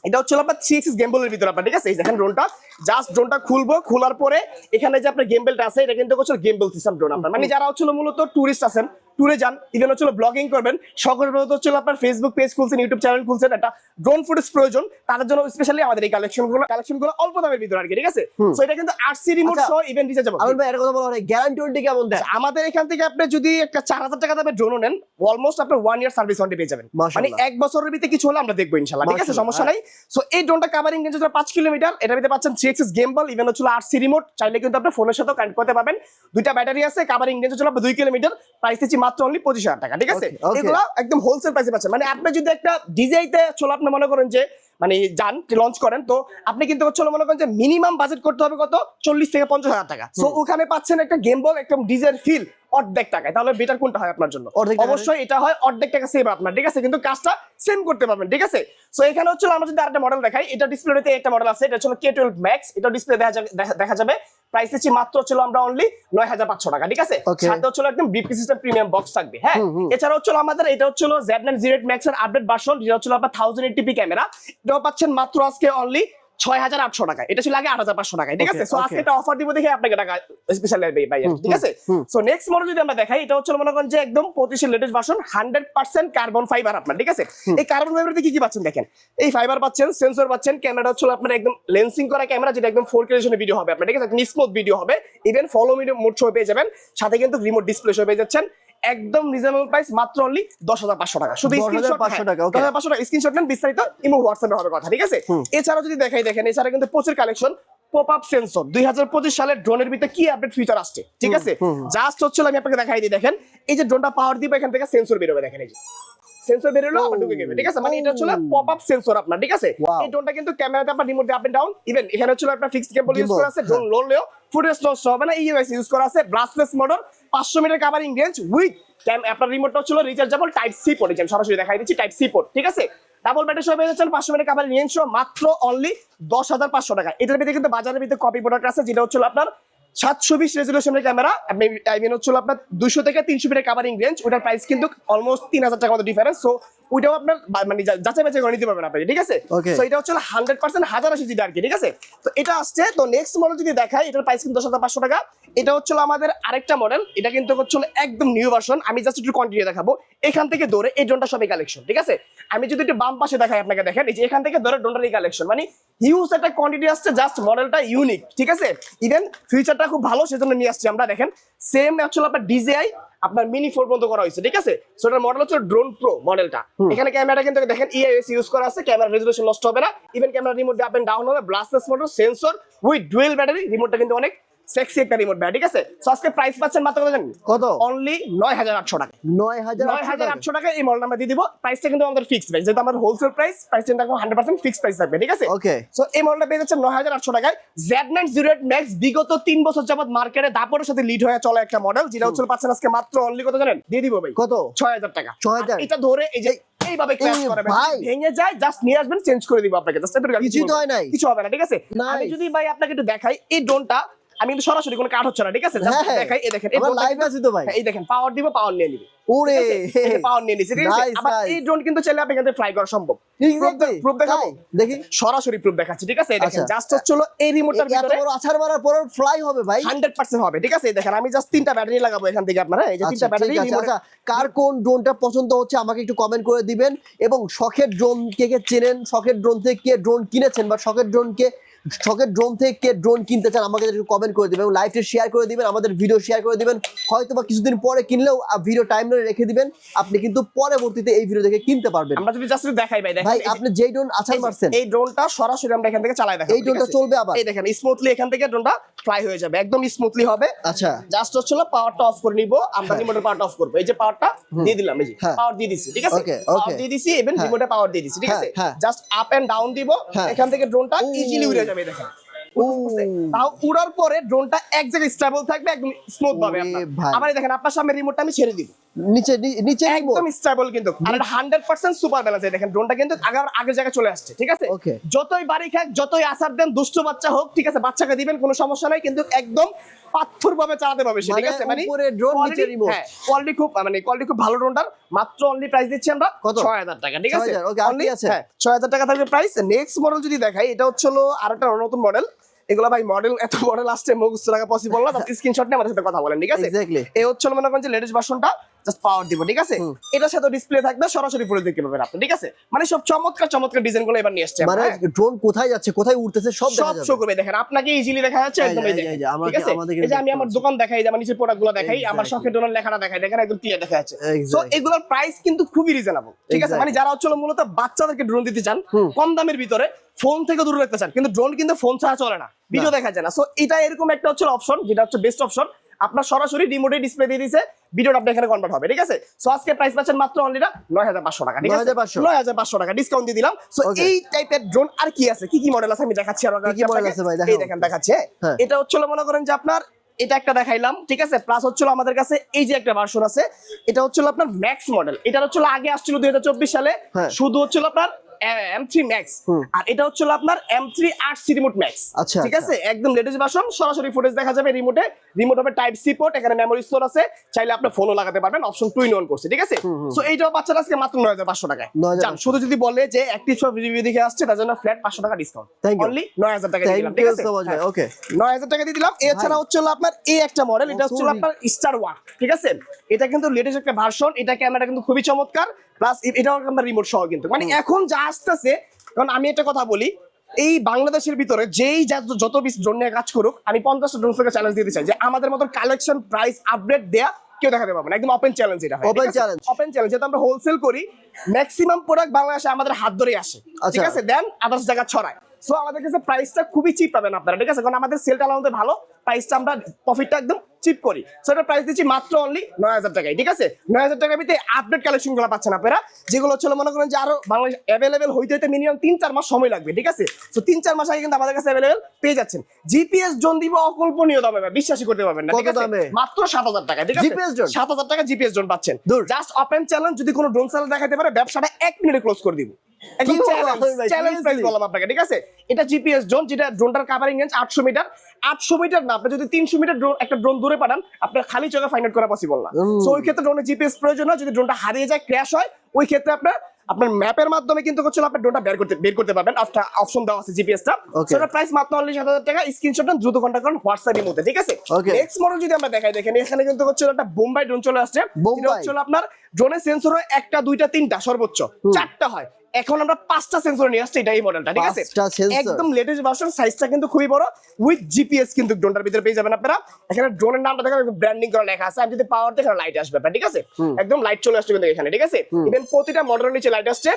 এটা হচ্ছে আপনার থ্রি এক্সিস গেমবলের ভিতরে আপনার ঠিক আছে? এই দেখেন ড্রোনটা জাস্ট ড্রোনটা খুলবো খোলার পরে এখানে যে আপনার গেমবেলটা আছে এটা কিন্তু হচ্ছে গেমবেল সিস্টেম ড্রোন আপনার। মানে যারা হচ্ছে মূলত টুরিস্ট আছেন ট্যুরে যান ইভেন হচ্ছে ব্লগিং করবেন সকল হচ্ছে হলো আপনার ফেসবুক পেজ খুলছেন ইউটিউব চ্যানেল খুলছেন একটা ড্রোন ফুটেজ প্রয়োজন তাদের জন্য স্পেশালি আমাদের এই কালেকশনগুলো কালেকশনগুলো অল্প দামের ভিতরে আর কি ঠিক আছে। তো এটা কিন্তু রিমোট আচ্ছা। সহ ইভেন রিচার্জেবল ভাই কথা বলা হয় গ্যারান্টি ওয়ারেন্টি কেমন দেয় আমাদের এখান থেকে আপনি যদি একটা চার হাজার টাকা দামের ড্রোন নেন অলমোস্ট আপনার ওয়ান ইয়ার সার্ভিস ওয়ারেন্টি পেয়ে যাবেন। মানে এক বছরের ভিতরে কিছু হলে আমরা দেখব ইনশাল্লাহ ঠিক আছে? সমস্যা নাই। সো এই ড্রোনটা কাভারিং রেঞ্জ হচ্ছে পাঁচ কিলোমিটার এটার ভিতরে পাচ্ছেন three axis gimbal even হচ্ছে আর সি রিমোট চাইলে কিন্তু আপনি ফোনের সাথেও কানেক্ট করতে পারবেন। দুইটা ব্যাটারি আছে কাভারিং রেঞ্জ হচ্ছে আপনার দুই কিলোমিটার প্রাইস দিচ্ছি মাত্র অনলি পঁচিশ হাজার টাকা ঠিক আছে. এগুলো একদম হোলসেল প্রাইসে পাচ্ছেন। মানে আপনি যদি একটা ডিজাইতে চলো আপনি মনে করেন যে মানে যান লঞ্চ করেন তো আপনি কিন্তু হচ্ছে মনে করেন যে মিনিমাম বাজেট করতে হবে কত? চল্লিশ থেকে পঞ্চাশ হাজার টাকা। সো ওখানে পাচ্ছেন একটা গেম বল একদম ডিজের ফিল অর্ধেক টাকায়। তাহলে বেটার কোনটা হয় আপনার জন্য? অবশ্যই এটা হয় অর্ধেক টাকা সেভ আপনার ঠিক আছে? কিন্তু কাজটা সেম করতে পারবেন ঠিক আছে? সো এখানে হচ্ছে আমরা যদি আরেকটা মডেল দেখাই এটা ডিসপ্লেতে একটা মডেল আছে এটা হচ্ছে কে টুয়েলভ ম্যাক্স এটা ডিসপ্লে দেখা যাবে দেখা- দেখা যাবে। প্রাইস দিচ্ছি মাত্র ছিল আমরা অনলি নয় হাজার পাঁচশো টাকা ঠিক আছে. সাথে হচ্ছে একদম বিপি সিস্টেম প্রিমিয়াম বক্স থাকবে হ্যাঁ। এছাড়া হচ্ছে আমাদের এটা হচ্ছে Z nine zero eight max এর আপডেট ভার্সন যেটা হচ্ছে আপনার থাউজেন্ড এইটিপি ক্যামেরা এটাও পাচ্ছেন মাত্র আজকে অনলি ছয় হাজার আটশো টাকা। এটা ছিল আগে আট হাজার পাঁচশো ঠিক আছে? সো আজকে একটা অফার দিব দেখে আপনাকে টাকা স্পেশাল ঠিক আছে? সো নেক্সট মডেল যদি আমরা দেখাই এটা হচ্ছে মনে করেন যে একদম পঁচিশের latest version hundred percent carbon fibre আপনার ঠিক আছে? এই কার্বন ফাইবারতে কি কি পাচ্ছেন দেখেন? এই ফাইবার পাচ্ছেন সেন্সর পাচ্ছেন ক্যামেরা হচ্ছে আপনার একদম লেন্সিং করা ক্যামেরা যেটা একদম ফোর ভিডিও হবে আপনার ঠিক আছে? স্মুথ ভিডিও হবে। ইভেন ফলো মিডিও মোড শো পেয়ে যাবেন। সাথে কিন্তু রিমোট ডিসপ্লে শো পেয়ে যাচ্ছেন। একদম রিজনেবল প্রাইস মাত্র অনলি দশ হাজার পাঁচশো টাকা। শুধু 10,500 টাকা, okay. পাঁচশো টাকা স্ক্রিনশট নেন বিস্তারিত ইমো হোয়াটসঅ্যাপে হবে কথা ঠিক আছে। এছাড়াও যদি দেখাই দেখেন এছাড়া কিন্তু প্রচুর কালেকশন পপ আপ সেন্সর দুই হাজার পঁচিশ সালের ড্রোনের ভিতরে কি আপডেট ফিচার আসছে ঠিক আছে। জাস্ট হচ্ছিল আমি আপনাকে দেখাই দিই দেখেন এই যে ড্রোনটা পাওয়ার দিব এখান থেকে সেন্সর বেরোবে দেখেন এই যে। সেন্সর বেরোলো আবার ঢুকে গেবে ঠিক আছে? মানে এটা হচ্ছে পপ আপ সেন্সর আপনার ঠিক আছে? এই ড্রোনটা কিন্তু ক্যামেরাতে আপনার remote up and down even এখানে হচ্ছে আপনার ফিক্সড কেবল ইউজ করা আছে ড্রোন লোলেও ফুটেজ হবে না ইউএস ইউজ করা আছে ব্লাস্টলেস পাঁচশো মিটার কাভারিং রেঞ্জ উইথ আপনার রিমোটটা ছিল রিচার্জেবল টাইপ সি পোর্ট আমি সরাসরি দেখাই দিচ্ছি টাইপ সি পোর্ট ঠিক আছে? ডাবল ব্যাটারি সহ পাঁচশো মিটার কাভারিং রেঞ্জ মাত্র অনলি দশ হাজার পাঁচশো টাকা। এটার ভিতরে কিন্তু বাজারের ভিতরে কপি প্রোডাক্ট আছে, যেটা হচ্ছে আপনার সাতশো বিশ রেজলিউশনের ক্যামেরা আই মিন হচ্ছিল আপনার দুশো থেকে তিনশো মিটার কাভারিং রেঞ্জ ওটার প্রাইস কিন্তু অলমোস্ট তিন হাজার টাকার মতো ডিফারেন্স সো ওইটাও আপনার মানে যাচাই বাছাই করে নিতে পারবেন আপনি ঠিক আছে. তো এটা হচ্ছে হান্ড্রেড পার্সেন্ট হাজার আশি আর কি ঠিক আছে? তো এটা আসছে তো নেক্সট মডেল যদি দেখাই এটার প্রাইস কিন্তু দশ হাজার পাঁচশো টাকা। এটা হচ্ছে আমাদের আরেকটা মডেল এটা কিন্তু হচ্ছে একদম নিউ ভার্সন আমি জাস্ট একটু কন্টিনিউ দেখাবো। এখান থেকে ধরে এই ড্রোনটা সবই কালেকশন ঠিক আছে? আমি যদি একটু বাম পাশে দেখাই আপনাকে দেখেন এই যে এখান থেকে ধরে ড্রোনটার এই কালেকশন মানে হিউজ একটা কোয়ান্টিটি আসছে জাস্ট মডেলটা ইউনিক ঠিক আছে? ইভেন ফিচারটা খুব ভালো সেজন্য নিয়ে আসছি আমরা দেখেন। সেম অ্যাকচুয়ালি আপনার ডিজিআই আপনার মিনি ফোর পর্যন্ত করা হয়েছে ঠিক আছে? সো এটার মডেল হচ্ছে ড্রোন প্রো মডেলটা এখানে ক্যামেরাটা কিন্তু দেখেন ইআইএস ইউজ করা আছে ক্যামেরা রেজুলেশন নষ্ট হবে না। Even camera remote up and down হবে brushless motor sensor with dual battery রিমোটটা কিন্তু অনেক সেক্সি একটা রিমোট ঠিক আছে? সো আজকে প্রাইস পাচ্ছেন মাত্র কত জানেন? কত? অনলি নয় হাজার আটশো টাকা। নয় হাজার নয় হাজার আটশো টাকা। এই মডেল আমরা দিয়ে দিব। প্রাইসটা কিন্তু আমাদের ফিক্সড যেহেতু আমাদের হোলসেল প্রাইস কিন্তু হান্ড্রেড পার্সেন্ট ফিক্সড প্রাইস থাকবে ঠিক আছে? ওকে সো এই মডেলটা পেয়ে যাচ্ছে নয় হাজার আটশো টাকায়। Z nine zero eight max বিগত তিন বছর যাবত মার্কেটে দাপরের সাথে লিড হয়ে চলা একটা মডেল যেটা হচ্ছে পাচ্ছেন আজকে মাত্র অনলি কত জানেন? দিয়ে দিব ভাই। কত? ছয় হাজার টাকা। 6,000 আর এটা ধরে এই যে এইভাবে ক্র্যাশ ভেঙে যায় জাস্ট নিয়ে আসবেন চেঞ্জ করে দিব আপনাকে। জাস্ট এত কিছুই হয় নাই। কিছু হবে না ঠিক আছে? আমি যদি ভাই আপনাকে একটু দেখাই এই ড্রোনটা আমি কিন্তু সরাসরি কোনো কাট হচ্ছে না ঠিক আছে? হ্যাঁ। দেখাই এই দেখেন লাইভ আছে তো ভাই। হ্যাঁ, এই দেখেন পাওয়ার দিব পাওয়ার নিয়ে নিবে। ওরে পাওয়ার নিয়ে নিছে ঠিক আছে? আবার এই ড্রোন কিন্তু চাইলে আপনি এখানে ফ্লাই করা সম্ভব। প্রুফ দেখাবো? দেখি। সরাসরি প্রুফ দেখাচ্ছি ঠিক আছে? এই দেখেন আচ্ছা। জাস্ট হচ্ছে হলো এই রিমোটটার ভিতরে বড় আছাড় মারার পর ফ্লাই হবে ভাই। হান্ড্রেড পার্সেন্ট হবে ঠিক আছে? এই দেখেন আমি জাস্ট তিনটা ব্যাটারি লাগাবো এখান থেকে আপনারা এই যে আচ্ছা, তিনটা ব্যাটারি আচ্ছা, কার কোন ড্রোনটা পছন্দ হচ্ছে আমাকে একটু কমেন্ট করে দিবেন। এবং শখের ড্রোন কে কে চেনেন? শখের ড্রোন থেকে কে ড্রোন কিনেছেন বা শখের ড্রোন কে শখের ড্রোন থেকে ড্রোন কিনতে চান আমাকে একটু কমেন্ট করে দিবেন এবং লাইভটা শেয়ার করে দিবেন আমাদের ভিডিও শেয়ার করে দিবেন। হয়তো বা কিছুদিন পরে কিনলেও ভিডিও টাইমলাইনে রেখে দিবেন। আপনি কিন্তু পরবর্তীতে এই ভিডিও দেখে কিনতে পারবেন। আমরা যদি জাস্ট দেখাই ভাই ভাই আপনি যেই ড্রোন আছাড় মারছেন এই ড্রোনটা সরাসরি আমরা এখান থেকে চালাই দেখাবো এই ড্রোনটা চলবে আবার। এই দেখেন স্মুথলি এখান থেকে ড্রোনটা ফ্লাই হয়ে যাবে একদম স্মুথলি হবে। আচ্ছা। জাস্ট হচ্ছে পাওয়ারটা অফ করে নিব আমরা হ্যাঁ। রিমোটের পাওয়ারটা অফ করব। এই যে পাওয়ারটা দিয়ে দিলাম এই যে হ্যাঁ। পাওয়ার দিয়ে দিছি ঠিক আছে? পাওয়ার দিয়ে দিছি ইভেন হ্যাঁ। রিমোটে পাওয়ার দিয়ে দিছি ঠিক হ্যাঁ, আছে? হ্যাঁ। জাস্ট আপ এন্ড ডাউন দিব হ্যাঁ। এখান থেকে ড্রোনটা ইজিলি উড়ে যাবে। এই দেখেন। তাও উড়ার পরে ড্রোনটা এক জায়গায় স্টেবল থাকবে একদম স্মুথ ভাবে আমার। আবার দেখেন আপনার সামনে রিমোটটা আমি ছেড়ে দিব। নিচে নিচে একদম স্টেবল কিন্তু। আর এটা হান্ড্রেড পার্সেন্ট সুপার ব্যালেন্স দেখেন ড্রোনটা কিন্তু আগে আগের জায়গায় চলে আসছে ঠিক আছে? যতই বাড়ি খাক যতই আসার দেন দুষ্ট বাচ্চা হোক ঠিক আছে বাচ্চাকে দিবেন কোনো সমস্যা নাই কিন্তু একদম পাথর ভাবে চালাতে পারবে সে ঠিক মানে আছে মানে উপরে নিচে। কোয়ালিটি খুব মানে কোয়ালিটি খুব ভালো ড্রোনটার মাত্র অনলি প্রাইস দিচ্ছি আমরা কত? ছয় হাজার টাকা ঠিক আছে? 6,000? হ্যাঁ টাকা থাকবে প্রাইস নেক্সট মডেল যদি দেখাই এটা হচ্ছে হলো আর একটা নতুন মডেল এগুলো ভাই মডেল এত মডেল আসছে মুখস্থ রাখা পসিবল না স্ক্রিনশট নিয়ে আমাদের সাথে কথা বলেন ঠিক আছে? Exactly. এই হচ্ছে মনে করেন যে লেটেস্ট ভার্সনটা জাস্ট পাওয়ার দিব ঠিক আছে। এটার সাথে ডিসপ্লে থাকবে সরাসরি পুরো দেখতে পাবেন আপনি ঠিক আছে? মানে সব চমৎকার চমৎকার ডিজাইনগুলো এবার নিয়ে আসছে মানে হ্যাঁ। ড্রোন কোথায় যাচ্ছে কোথায় উঠতেছে সব সব শো করবে দেখেন আপনাকে ইজিলি দেখা যাচ্ছে একদম এই ঠিক আছে? এই যে আমি আমার দোকান দেখাই যে আমার নিচের প্রোডাক্টগুলো দেখাই আমার. শখের ডোনার লেখাটা দেখাই দেখেন একদম ক্লিয়ার দেখা যাচ্ছে। তো এগুলোর প্রাইস কিন্তু খুবই রিজনেবল ঠিক আছে? মানে যারা হচ্ছে মূলত বাচ্চাদেরকে ড্রোন দিতে চান কম দামের ভিতরে ফোন থেকে দূরে রাখতে চান কিন্তু ড্রোন কিন্তু ফোন ছাড়া চলে না। ভিডিও দেখা যায় না। সো এটা এরকম একটা হচ্ছে অপশন যেটা হচ্ছে বেস্ট অপশন আপনার সরাসরি রিমোটে ডিসপ্লে দিয়ে দিছে ভিডিওটা আপনি এখানে কনভার্ট হবে ঠিক আছে? সো আজকে প্রাইস পাচ্ছেন মাত্র অনলি না নয় হাজার পাঁচশো টাকা ঠিক আছে? 9,500 নয় হাজার পাঁচশো টাকা ডিসকাউন্ট দিয়ে দিলাম। সো এই টাইপের ড্রোন আর কি আছে? কি কি মডেল আছে? আমি দেখাচ্ছি আর কি model আছে ভাই? দেখেন দেখাচ্ছে হ্যাঁ। এটা হচ্ছে মনে করেন যে আপনার এটা একটা দেখাইলাম ঠিক আছে? প্লাস হচ্ছে হলো আমাদের কাছে এই যে একটা ভার্সন আছে এটা হচ্ছে হলো আপনার ম্যাক্স মডেল এটা হচ্ছে আগে আসছিল দুই হাজার চব্বিশ সালে। হ্যাঁ। শুধু হচ্ছে হলো আপনার এম থ্রি ম্যাক্স আর এটা হচ্ছে আপনার এম থ্রি আট সি রিমোট ম্যাক্স আচ্ছা, ঠিক আচ্ছা। আছে? একদম লেটেস্ট ভার্সন সরাসরি ফুটেজ দেখা যাবে রিমোটে রিমোট হবে টাইপ সি পোর্ট এখানে মেমোরি স্টোর আছে। চাইলে আপনি ফোনও লাগাতে পারবেন অপশন টু ইন ওয়ান করছে ঠিক আছে? সো এইটাও বাচ্চারা আজকে মাত্র নয় হাজার পাঁচশো টাকায়। জান, শুধু যদি বলে যে অ্যাক্টিভ সব রিভিউ দেখে আসছে তার জন্য ফ্ল্যাট পাঁচশো টাকা ডিসকাউন্ট. অনলি নয় হাজার টাকা দিলাম ঠিক আছে? ভাই। হ্যাঁ। ওকে নয় হাজার টাকা দিয়ে দিলাম। এছাড়া হচ্ছে আপনার এই একটা মডেল এটা হচ্ছে আপনার স্টার ওয়াক ঠিক আছে? এটা কিন্তু লেটেস্ট একটা ভার্সন এটা ক্যামেরা কিন্তু খুবই চমৎকার। প্লাস এটাও আপনার রিমোট সহ কিন্তু। মানে এখন যা আসতেছে কারণ আমি একটা কথা বলি এই বাংলাদেশের ভিতরে যেই যত বিশ ড্রোন নিয়ে কাজ করুক আমি পঞ্চাশটা ড্রোন থেকে চ্যালেঞ্জ দিতে চাই যে আমাদের মতো কালেকশন প্রাইস আপডেট দেয়া কেউ দেখাতে পারবে না। একদম ওপেন চ্যালেঞ্জ এটা Open challenge. ওপেন চ্যালেঞ্জ আমরা হোলসেল করি ম্যাক্সিমাম প্রোডাক্ট বাংলাদেশে আমাদের হাত ধরেই আসে ঠিক আচ্ছা। আছে? দেন আদার্স জায়গা ছড়ায়। সো আমাদের কাছে প্রাইসটা খুবই চিপ পাবেন আপনারা ঠিক আছে? কারণ আমাদের সেলটা আমাদের ভালো প্রাইসটা আমরা প্রফিটটা একদম চিপ করি। সো এটা প্রাইস দিচ্ছি মাত্র অনলি নয় হাজার টাকায় ঠিক আছে? নয় হাজার টাকার ভিতরে আপডেট কালেকশনগুলো পাচ্ছেন আপনারা যেগুলো হচ্ছে মনে করেন যে আরও বাংলাদেশ অ্যাভেলেবেল হইতে হইতে মিনিমাম তিন চার মাস সময় লাগবে ঠিক আছে? তো তিন চার মাস আগে কিন্তু আমাদের কাছে অ্যাভেলেবেল পেয়ে যাচ্ছেন। জিপিএস জোন দিব অকল্পনীয় দামে বিশ্বাসই করতে পারবেন না কত দামে? মাত্র সাত হাজার টাকা ঠিক আছে? GPS zone? সাত হাজার টাকা জিপিএস জোন পাচ্ছেন। জাস্ট ওপেন চ্যালেঞ্জ যদি কোনো ড্রোন দেখাতে পারে ব্যবসাটা এক মিনিটে ক্লোজ করে দিব। চ্যালেঞ্জ প্রাইস বললাম আপনাকে ঠিক আছে? এটা জিপিএস জোন যেটা ড্রোনটার কাভারিং রেঞ্জ আটশো মিটার আটশো মিটার না আপনি যদি তিনশো মিটার ড্রোন একটা ড্রোন দূরে পাঠান আপনার খালি চোখে ফাইন্ড আউট করা পসিবল না। সো ওই ক্ষেত্রে ড্রোনের জিপিএস প্রয়োজন হয় যদি ড্রোনটা হারিয়ে যায় ক্র্যাশ হয় ওই ক্ষেত্রে আপনার আপনার ম্যাপের মাধ্যমে কিন্তু হচ্ছে আপনার ড্রোনটা বের করতে বের করতে পারবেন। আফটার অপশন দেওয়া আছে জিপিএসটা. সেটা প্রাইস মাত্র অনলি সাত হাজার টাকা স্ক্রিনশটটা দ্রুত কন্ট্যাক্ট করুন হোয়াটসঅ্যাপের মধ্যে ঠিক আছে. নেক্সট মডেল যদি আমরা দেখাই দেখেন এখানে কিন্তু হচ্ছে একটা বোম্বাই ড্রোন চলে আসছে। যেটা হচ্ছে আপনার ড্রোনের সেন্সর হয় একটা দুইটা তিনটা সর্বোচ্চ। চারটা হয়। এখন আমরা পাঁচটা সেন্সর নিয়ে আসছি এটা এই মডেলটা ঠিক আছে। একদম লেটেস্ট ভার্সন সাইজটা কিন্তু খুবই বড়। উইথ জিপিএস কিন্তু ড্রোনটার ভিতরে পেয়ে যাবেন আপনারা। এখানে ড্রোনের নামটা দেখেন ব্র্যান্ডিং করা লেখা আছে। আর যদি পাওয়ার দেখেন লাইট আসবে ঠিক আছে? একদম লাইট চলে আসছে কিন্তু এখানে ঠিক আছে? ইভেন প্রতিটা মডেলের নিচে লাইট আসছে।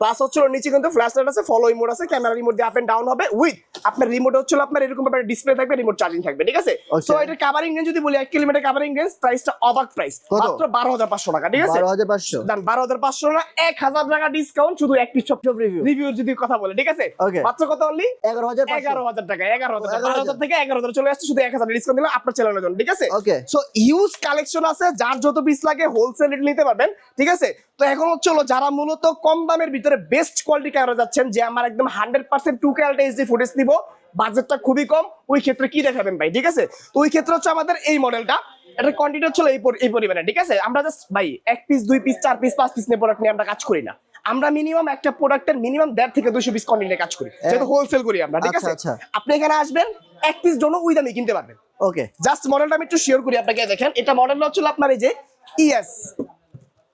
প্লাস হচ্ছে ওর নিচে কিন্তু ফ্ল্যাশ লাইট আছে ফলো মোড আছে ক্যামেরা রিমোট দিয়ে আপ এন্ড ডাউন হবে উইথ আপনার রিমোট হচ্ছে আপনার এরকম ভাবে ডিসপ্লে থাকবে রিমোট চার্জিং থাকবে ঠিক আছে? সো এটা কাভারিং রেঞ্জ যদি বলি এক কিলোমিটার কাভারিং রেঞ্জ প্রাইসটা অবাক প্রাইস মাত্র বারো হাজার পাঁচশো টাকা ঠিক আছে? বারো হাজার পাঁচশো। দেন বারো হাজার পাঁচশো না এক হাজার টাকা ডিসকাউন্ট শুধু একটি সব রিভিউ রিভিউ যদি কথা বলে ঠিক আছে? মাত্র কত অনলি এগারো হাজার এগারো হাজার টাকা এগারো হাজার টাকা। 11,000 বারো হাজার থেকে এগারো হাজার চলে আসছে শুধু এক হাজার ডিসকাউন্ট দিলাম আপনার চ্যানেলের জন্য ঠিক আছে? ওকে সো ইউজ কালেকশন আছে যার যত পিস লাগে হোলসেল রেট নিতে পারবেন ঠিক আছে? তো এখন হচ্ছে হলো যারা মূলত কম দামের ভিতরে বেস্ট কোয়ালিটি ক্যামেরা যাচ্ছেন যে আমার একদম হান্ড্রেড পার্সেন্ট টু ক্যালটা এইচডি ফুটেজ নিব। বাজেটটা খুবই কম। ওই ক্ষেত্রে কি দেখাবেন ভাই ঠিক আছে? তো ওই ক্ষেত্রে হচ্ছে আমাদের এই মডেলটা এটা কোয়ান্টিটি হচ্ছে এই এই পরিমাণে ঠিক আছে? আমরা জাস্ট ভাই এক পিস দুই পিস চার পিস পাঁচ পিস নিয়ে প্রোডাক্ট নিয়ে আমরা কাজ করি না। আমরা মিনিমাম একটা প্রোডাক্টের মিনিমাম দেড় থেকে দুশো পিস কোয়ান্টিটি কাজ করি। যেহেতু হোলসেল করি আমরা ঠিক আচ্ছা, আছে? আচ্ছা। আপনি এখানে আসবেন এক পিস জন্য ওই দামে কিনতে পারবেন। ওকে। জাস্ট মডেলটা আমি একটু শিওর করি আপনাকে দেখেন এটা মডেলটা হচ্ছে আপনার এই যে ইএস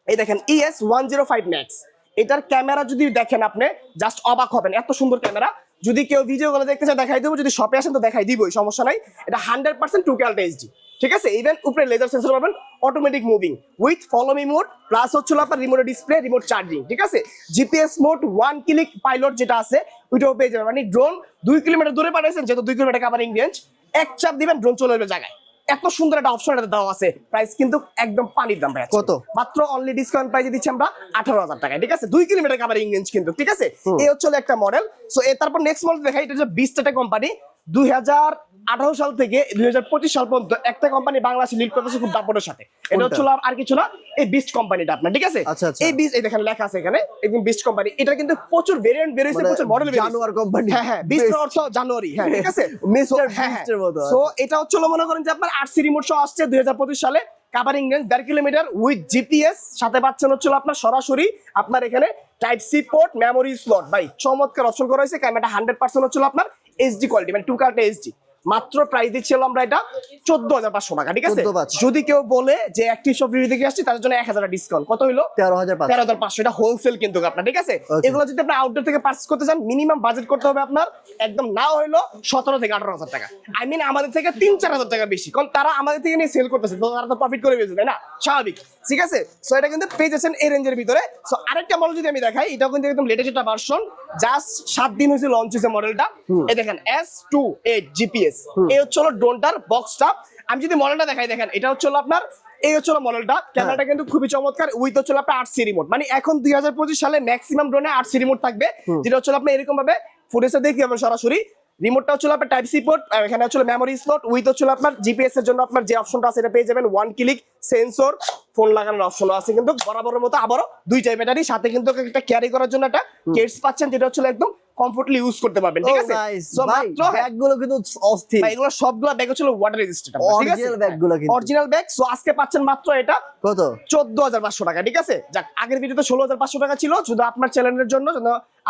এই দেখেন E E S one zero five max এটার ক্যামেরা যদি দেখেন আপনি জাস্ট অবাক হবেন। এত সুন্দর ক্যামেরা। যদি কেউ ভিডিও গুলো দেখতে চায়, দেখাই দেবো। যদি শপে আসেন তো দেখাই দিবই, সমস্যা নাই। এটা হান্ড্রেড পার্সেন্ট টু ক্যালটা এইচডি ঠিক আছে? ইভেন উপরে লেজার সেন্সর পাবেন automatic moving with follow me mode plus হচ্ছিল আপনার রিমোট ডিসপ্লে রিমোট চার্জিং ঠিক আছে? GPS mode one click pilot যেটা আছে, ওইটাও পেয়ে যাবেন। মানে ড্রোন দুই কিলোমিটার দূরে পাঠাইছেন, যেহেতু দুই কিলোমিটার কাভারিং রেঞ্জ এক চাপ দিবেন ড্রোন চলে যাবে জায়গায়। এত সুন্দর একটা অপশন এটা দেওয়া আছে। প্রাইস কিন্তু একদম পানির দাম ভাই কত? মাত্র অনলি ডিসকাউন্ট প্রাইসে দিচ্ছি আমরা আঠারো হাজার টাকায় ঠিক আছে? দুই কিলোমিটার কাভারিং রেঞ্জ কিন্তু ঠিক আছে? এই হচ্ছে একটা মডেল সো এ তারপর নেক্সট মডেল দেখাই এটা হচ্ছে বিস্টাটা কোম্পানি দুই হাজার আঠারো সাল থেকে দুই হাজার পঁচিশ সাল পর্যন্ত একটা কোম্পানি বাংলাদেশে লিড করতেছে খুব দাপটের সাথে এটা আর কিছু না এই বিস্ট কোম্পানিটা আপনার ঠিক আছে আচ্ছা, আচ্ছা। এই বিস্ট এই দেখেন লেখা আছে এখানে একদম বিস্ট কোম্পানি এটা কিন্তু প্রচুর ভেরিয়েন্ট বেরোইছে মানে প্রচুর মডেল জানোয়ার company। হ্যাঁ হ্যাঁ বিস্ট অর্থ জানুয়ারি হ্যাঁ ঠিক আছে. <laughs> So, হ্যাঁ, হ্যাঁ। Beast এর মতো। So, এটা মনে করেন যে আপনার আরসি রিমোট সহ আসছে দুই হাজার পঁচিশ সালে কাভারিং রেঞ্জ দেড় কিলোমিটার উইথ জিপিএস সাথে পাচ্ছেন হচ্ছে হলো আপনার সরাসরি আপনার এখানে type C port memory slot ভাই চমৎকার অপশন করা হয়েছে ক্যামেরাটা হান্ড্রেড পার্সেন্ট হচ্ছিল আপনার এইচডি কোয়ালিটি মানে টু কার্টে এইচডি মাত্র প্রাইস দিচ্ছিলাম আমরা এটা চোদ্দ হাজার পাঁচশো টাকা ঠিক আছে? যদি কেউ বলে যে অ্যাক্টিভ শপ রিভিউ থেকে আসছি তাদের জন্য এক হাজার ডিসকাউন্ট কত হলো তেরো হাজার পাঁচশো। তেরো হাজার পাঁচশো এটা হোলসেল কিন্তু আপনার ঠিক আছে? এগুলো যদি আপনি আউটডোর থেকে পার্চেস করতে চান মিনিমাম বাজেট করতে হবে আপনার একদম না হইল সতেরো থেকে আঠারো হাজার টাকা। আই মিন আমাদের থেকে তিন চার হাজার টাকা বেশি কারণ তারা আমাদের থেকে নিয়ে সেল করতেছে তো তারা তো প্রফিট করে বেঁচে তাই না? স্বাভাবিক ঠিক আছে? সো এটা কিন্তু পেয়ে যাচ্ছেন এই রেঞ্জের ভিতরে। সো আরেকটা মডেল যদি আমি দেখাই এটাও কিন্তু একদম লেটেস্ট একটা ভার্সন জাস্ট সাত দিন হয়েছে লঞ্চ হয়েছে মডেলটা এই দেখেন এস টু এইট জিপিএস এই হচ্ছে হলো ড্রোনটার বক্সটা আমি যদি মডেলটা দেখাই দেখেন এটা হচ্ছে হলো আপনার এই হচ্ছে মডেলটা ক্যামেরাটা কিন্তু খুবই চমৎকার উইথ হচ্ছে আপনার আট সি রিমোট মানে এখন দুই হাজার পঁচিশ সালে ম্যাক্সিমাম ড্রোনে আট সি রিমোট থাকবে যেটা হচ্ছে আপনি এরকম ভাবে ফুটেজটা দেখি আমরা সরাসরি। রিমোটটা হচ্ছে আপনার টাইপ সি পোর্ট এখানে মেমোরি স্লট উইথ হচ্ছে আপনার জিপিএস এর জন্য আপনার যে অপশনটা আছে এটা পেয়ে যাবেন ওয়ান ক্লিক সেন্সর ফোন লাগানোর অপশন আছে কিন্তু বরাবরের মতো আবারও দুইটাই ব্যাটারি সাথে কিন্তু একটা ক্যারি করার জন্য একটা কেটস পাচ্ছেন যেটা হচ্ছে একদম কমফোর্টলি ইউজ করতে পারবেন ঠিক আছে? সো মাত্র ব্যাগগুলো ব্যাগগুলো কিন্তু অস্থির। ভাই, এগুলো সবগুলো ব্যাগ ছিল ওয়াটার রেজিস্ট্যান্ট ঠিক আছে? Original bag গুলো কিন্তু। অরিজিনাল ব্যাগ সো আজকে পাচ্ছেন মাত্র এটা কত? চোদ্দ হাজার পাঁচশো টাকা ঠিক আছে? যাক আগের ভিডিওতে ষোলো হাজার পাঁচশো টাকা ছিল শুধু আপনার চ্যানেলের জন্য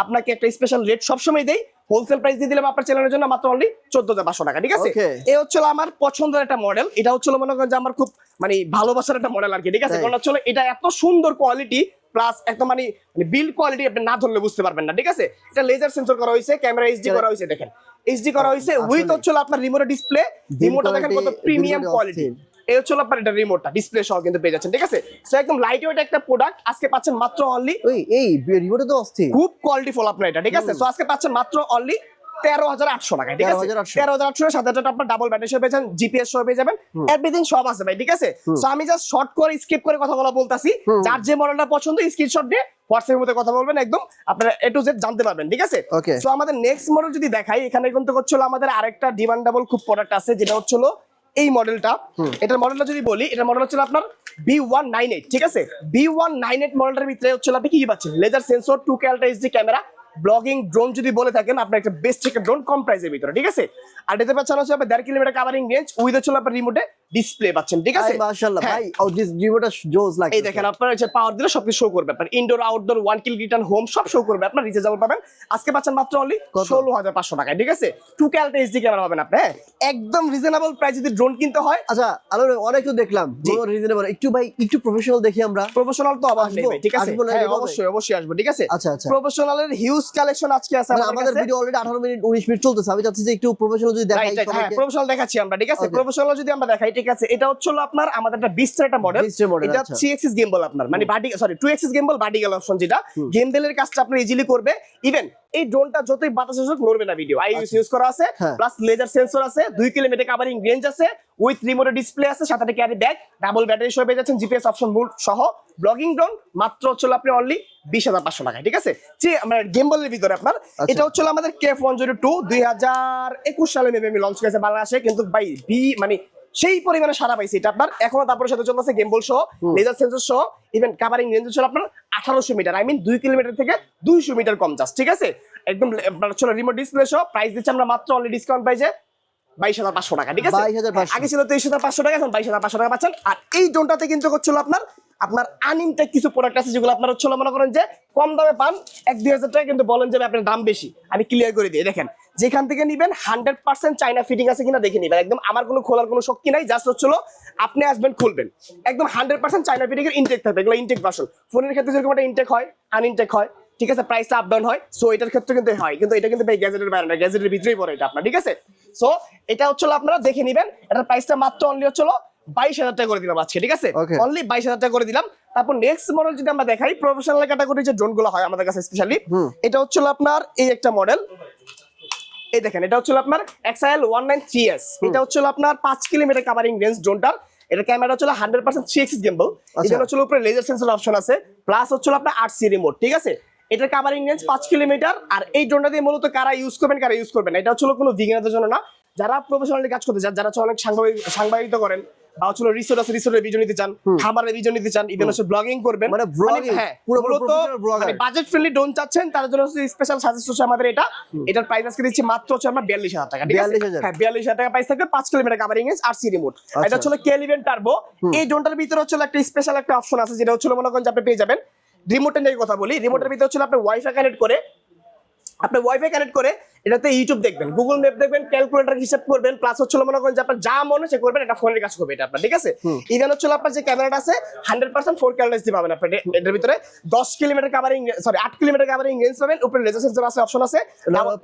আপনাকে একটা স্পেশাল রেট সবসময় দেই। হোলসেল প্রাইস দিয়ে দিলাম আপনার চ্যানেলের জন্য মাত্র অনলি চোদ্দ হাজার পাঁচশো টাকা ঠিক আছে. এই হচ্ছিল আমার পছন্দের একটা মডেল এটা হচ্ছিল মনে করেন যে আমার খুব মানে ভালোবাসার একটা মডেল আর কি ঠিক আছে? কারণ হচ্ছিল এটা এত সুন্দর কোয়ালিটি প্লাস একদম মানে বিল্ড কোয়ালিটি আপনি না ধরলে বুঝতে পারবেন না ঠিক আছে? এটা লেজার সেন্সর করা হয়েছে ক্যামেরা এইচডি করা হয়েছে দেখেন। এইচডি করা হয়েছে উইথ হচ্ছিল আপনার রিমোট ডিসপ্লে রিমোটটা দেখেন কত প্রিমিয়াম কোয়ালিটি। এই হচ্ছে আপনার এটা রিমোটটা ডিসপ্লে সহ কিন্তু পেয়ে যাচ্ছেন ঠিক আছে? সো একদম লাইট ওয়েট একটা প্রোডাক্ট আজকে পাচ্ছেন মাত্র অনলি ওই এই রিমোটে তো অস্থির। খুব কোয়ালিটি ফুল আপনার এটা ঠিক আছে? সো আজকে পাচ্ছেন মাত্র অনলি তেরো হাজার আটশো টাকা ঠিক আছে? তেরো হাজার আটশো। সাথে সাথে আপনার ডাবল ব্যাটারি সহ পেয়েছেন জিপিএস সহ পেয়ে যাবেন এভরিথিং সব আছে ভাই ঠিক আছে? সো আমি জাস্ট শর্ট করে স্কিপ করে কথা বলা বলতাছি যার যে মডেলটা পছন্দ স্ক্রিনশট দিয়ে হোয়াটসঅ্যাপের মধ্যে কথা বলবেন একদম আপনারা এ টু জেড জানতে পারবেন ঠিক আছে. সো আমাদের নেক্সট মডেল যদি দেখাই এখানে কিন্তু হচ্ছিল আমাদের আরেকটা ডিমান্ডেবল খুব প্রোডাক্ট আছে যেটা হচ্ছিল এই মডেলটা এটার মডেলটা যদি বলি এটার মডেল হচ্ছে আপনার বি ওয়ান নাইন এইট ঠিক আছে? বি ওয়ান নাইন এইট মডেলটার ভিতরে হচ্ছে আপনি কি কি পাচ্ছেন? লেজার সেন্সর টু ক্যালটা এইচডি ক্যামেরা ব্লগিং ড্রোন যদি বলে থাকেন আপনার একটা বেস্ট একটা ড্রোন কম প্রাইসের ভিতরে ঠিক আছে? আর এতে পাচ্ছেন হচ্ছে আপনার দেড় কিলোমিটার কাভারিং রেঞ্জ উইথ হচ্ছে আপনার রিমোটে ডিসপ্লে পাচ্ছেন ঠিক আছে? মাশাআল্লাহ হ্যাঁ। ভাই জোস লাগে এই দেখেন আপনার হচ্ছে পাওয়ার দিলে সবকিছু শো করবে আপনার। Indoor outdoor one key return home সব শো করবে আপনার রিচার্জেবল পাবেন। আজকে পাচ্ছেন মাত্র অনলি কত? ষোলো হাজার পাঁচশো টাকায় ঠিক আছে? টু ক্যালটা এইচডি ক্যামেরা পাবেন আপনি হ্যাঁ? একদম রিজনেবল প্রাইস যদি ড্রোন কিনতে হয়। আচ্ছা আলো অনেক তো দেখলাম। রিজনেবল একটু ভাই একটু প্রফেশনাল দেখি আমরা। প্রফেশনাল তো অবাক নেই ঠিক আছে? হ্যাঁ? অবশ্যই অবশ্যই আসব ঠিক আছে? আচ্ছা আচ্ছা। প্রফেশনালের হিউজ কালেকশন আজকে আছে মানে আমাদের ভিডিও অলরেডি 18 মিনিট 19 মিনিট চলতেছে। আমি চাচ্ছি যে একটু প্রফেশনাল যদি দেখাই প্রফেশনাল দেখাচ্ছি আমরা ঠিক আছে? প্রফেশনাল যদি আমরা দেখাই ঠিক আছে এটা হচ্ছে হলো আপনার আমাদের একটা বিস্টার একটা মডেল এটা। থ্রি এক্সিস গেমবল আপনার মানে body sorry two axis gimbal বাডিগাল option যেটা হুম। গেমবেলের কাজটা আপনার ইজিলি করবে ইভেন এই ড্রোনটা যতই বাতাস আসুক নড়বে না ভিডিও আই ইউজ করা আছে। প্লাস লেজার সেন্সর আছে দুই কিলোমিটার কাভারিং রেঞ্জ আছে উইথ রিমোটের ডিসপ্লে আছে সাথে একটা ক্যারি ব্যাগ ডাবল ব্যাটারি সহ পেয়ে যাচ্ছেন জিপিএস অপশন বুট সহ ব্লগিং ড্রোন মাত্র হচ্ছে আপনি অনলি বিশ হাজার পাঁচশো টাকায় ঠিক আছে যে মানে গেমবলের ভিতরে আপনার আচ্ছা। এটা হচ্ছে আমাদের কেফ ওয়ান জিরো টু দুই হাজার একুশ সালে মেবি আমি লঞ্চ করেছে বাংলাদেশে কিন্তু ভাই বি মানে সেই পরিমাণে সারা পাইছে। এটা আপনার এখনও তারপরে সাথে চলতেছে গেমবল সহ হুম। লেজার সেন্সর সহ ইভেন কাভারিং রেঞ্জ ছিল আপনার আঠারোশো মিটার আই মিন দুই কিলোমিটার থেকে দুইশো মিটার কম জাস্ট ঠিক আছে? একদম আপনার হচ্ছে রিমোট ডিসপ্লে সহ প্রাইস দিচ্ছে আমরা মাত্র অনলি ডিসকাউন্ট পাইছে বাইশ হাজার পাঁচশো টাকা ঠিক আছে? 22,500 আগে ছিল তেইশ হাজার পাঁচশো টাকা এখন বাইশ হাজার পাঁচশো টাকা পাচ্ছেন। আর এই জোনটাতে কিন্তু হচ্ছিল আপনার আপনার আনইনটেক কিছু প্রোডাক্ট আছে যেগুলো আপনার হচ্ছিল মনে করেন যে কম দামে পান এক দুই হাজার টাকা কিন্তু বলেন যে আপনার দাম বেশি। আমি ক্লিয়ার করে দিই দেখেন যেখান থেকে নিবেন হান্ড্রেড পার্সেন্ট চাইনা ফিটিং আছে কিনা দেখে নিবেন। একদম আমার কোনো খোলার কোনো শক্তি নাই জাস্ট হচ্ছিল আপনি আসবেন খুলবেন। একদম হান্ড্রেড পার্সেন্ট চাইনা ফিটিং এর ইনটেক থাকবে এগুলো ইনটেক ভার্সন ফোনের ক্ষেত্রে যেরকম একটা ইনটেক হয় আনইনটেক হয় ঠিক আছে? প্রাইসটা আপ ডাউন হয় সো এটার ক্ষেত্রে কিন্তু হয় কিন্তু এটা কিন্তু গ্যাজেটের বাইরে না গ্যাজেটের ভিতরেই পড়ে এটা আপনার ঠিক আছে? সো এটা হচ্ছিল আপনারা দেখে নিবেন এটার প্রাইসটা মাত্র অনলি হচ্ছিল বাইশ হাজার টাকা করে দিলাম আজকে ঠিক আছে. অনলি বাইশ হাজার টাকা করে দিলাম। তারপর নেক্সট মডেল যদি আমরা দেখাই প্রফেশনাল ক্যাটাগরি যে ড্রোনগুলো হয় আমাদের কাছে স্পেশালি। এটা হচ্ছিল আপনার এই একটা মডেল এই দেখেন এটা হচ্ছিল আপনার XIL one nine three S এটা হচ্ছিল আপনার পাঁচ কিলোমিটার কাভারিং রেঞ্জ ড্রোনটার এটা ক্যামেরা হচ্ছিল hundred percent three axis gimbal. এটা হচ্ছিল উপরে লেজার সেন্সর অপশন আছে। প্লাস হচ্ছে আপনার আট সি রিমোট ঠিক আছে? এটার কাভারিং রেঞ্জ পাঁচ কিলোমিটার। আর এই ড্রোনটা দিয়ে মূলত কারা ইউজ করবেন কারা ইউজ করবেন। এটা হচ্ছিল কোনো বিগিনারদের জন্য না। যারা প্রফেশনালি কাজ করতে যারা হচ্ছে অনেক সাংবাদিক সাংবাদিকতা করেন বা রিসোর্ট আছে রিসোর্টের ভিডিও নিতে চান খাবারের ভিডিও নিতে চান ইভেন হচ্ছে ব্লগিং করবেন। মানে vlogging, হ্যাঁ পুরো মানে বাজেট ফ্রেন্ডলি চাচ্ছেন তার জন্য হচ্ছে স্পেশাল সাজেস্ট হচ্ছে আমাদের এটা। এটার প্রাইস আজকে দিচ্ছি মাত্র হচ্ছে আমরা বিয়াল্লিশ হাজার টাকা ঠিক আছে? হ্যাঁ বিয়াল্লিশ হাজার টাকা প্রাইস থাকবে পাঁচ কিলোমিটার কাভারিং এজ আর সি রিমোট এটা হচ্ছে কে ইভেন্ট টার্বো এই ড্রোনটার ভিতরে হচ্ছে একটা স্পেশাল একটা অপশন আছে যেটা হচ্ছে মনে করেন যে আপনি পেয়ে যাবেন। রিমোটের নিয়ে কথা বলি রিমোটের ভিতরে হচ্ছে আপনি ওয়াইফাই কানেক্ট করে আপনি ওয়াইফাই কানেক্ট করে এটাতে ইউটিউব দেখবেন গুগল ম্যাপ দেখবেন ক্যালকুলেটর হিসাব করবেন প্লাস হচ্ছে মনে করেন যে আপনার যা মনে হচ্ছে করবেন এটা ফোনের কাজ করবে এটা আপনার ঠিক আছে? ইভেন হচ্ছে আপনার যে ক্যামেরাটা আছে হান্ড্রেড পার্সেন্ট ফোর ক্যালডেস দিয়ে পাবেন আপনি এটার ভিতরে। দশ কিলোমিটার কাভারিং সরি আট কিলোমিটার কাভারিং রেঞ্জ পাবেন উপরে লেজার সেন্সর আছে অপশন আছে।